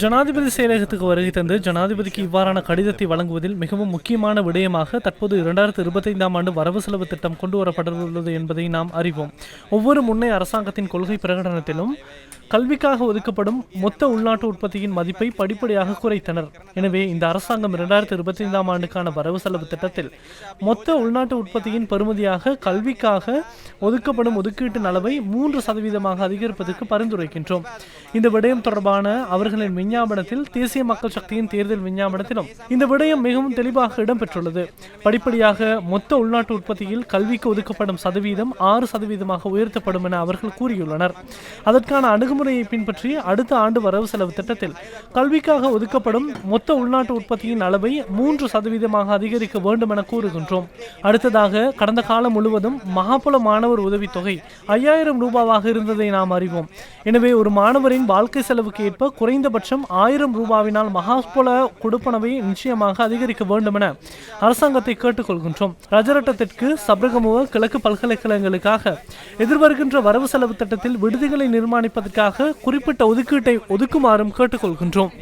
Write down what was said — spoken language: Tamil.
ஜனாதிபதி செயலகத்துக்கு வருகை தந்து ஜனாதிபதிக்கு இவ்வாறான கடிதத்தை வழங்குவதில் மிகவும் முக்கியமான விடயமாக தற்போது இரண்டாயிரத்தி இருபத்தைந்தாம் ஆண்டு வரவு செலவு திட்டம் கொண்டு வரப்பட்டுள்ளது என்பதை நாம் அறிவோம். ஒவ்வொரு முன்னே அரசாங்கத்தின் கொள்கை பிரகடனத்திலும் கல்விக்காக ஒதுக்கப்படும் மொத்த உள்நாட்டு உற்பத்தியின் மதிப்பை படிப்படியாக குறைத்தனர். எனவே இந்த அரசாங்கம் இரண்டாயிரத்தி இருபத்தி ஐந்தாம் ஆண்டுக்கான வரவு செலவு திட்டத்தில் மொத்த உள்நாட்டு உற்பத்தியின் பெறுமதியாக கல்விக்காக ஒதுக்கப்படும் ஒதுக்கீட்டின் அளவை மூன்று சதவீதமாக அதிகரிப்பதற்கு பரிந்துரைக்கும் இருக்கின்றோம் இந்த விடயம் தொடர்பான அவர்களின் விஞ்ஞாபனத்தில் தேசிய மக்கள் சக்தியின் தேர்தல் விஞ்ஞாபனத்திலும் இந்த விடயம் மிகவும் தெளிவாக இடம்பெற்றுள்ளது. படிப்படியாக மொத்த உள்நாட்டு உற்பத்தியில் கல்விக்கு ஒதுக்கப்படும் சதவீதம் ஆறு சதவீதமாக உயர்த்தப்படும் என அவர்கள் கூறியுள்ளனர். அதற்கான அணுகுமுறையை பின்பற்றி அடுத்த ஆண்டு வரவு செலவு திட்டத்தில் கல்விக்காக ஒதுக்கப்படும் மொத்த உள்நாட்டு உற்பத்தியின் அளவை மூன்று சதவீதமாக அதிகரிக்க வேண்டும் என கூறுகின்றோம். அடுத்ததாக கடந்த காலம் முழுவதும் மகாபல மாணவர் உதவித்தொகை ஐயாயிரம் ரூபாவாக இருந்ததை நாம் அறிவோம். எனவே ஒரு மாணவரின் வாழ்க்கை செலவுக்கு ஏற்ப குறைந்தபட்சம் ஆயிரம் ரூபாவினால் மகாஸ்போல கொடுப்பனவை நிச்சயமாக அதிகரிக்க வேண்டும் என அரசாங்கத்தை கேட்டுக்கொள்கின்றோம். ரஜரட்டத்திற்கு சபரகமுக கிழக்கு பல்கலைக்கழகங்களுக்காக எதிர்வருகின்ற வரவு செலவு திட்டத்தில் விடுதிகளை நிர்மாணிப்பதற்காக குறிப்பிட்ட ஒதுக்கீட்டை ஒதுக்குமாறும் கேட்டுக்கொள்கின்றோம்.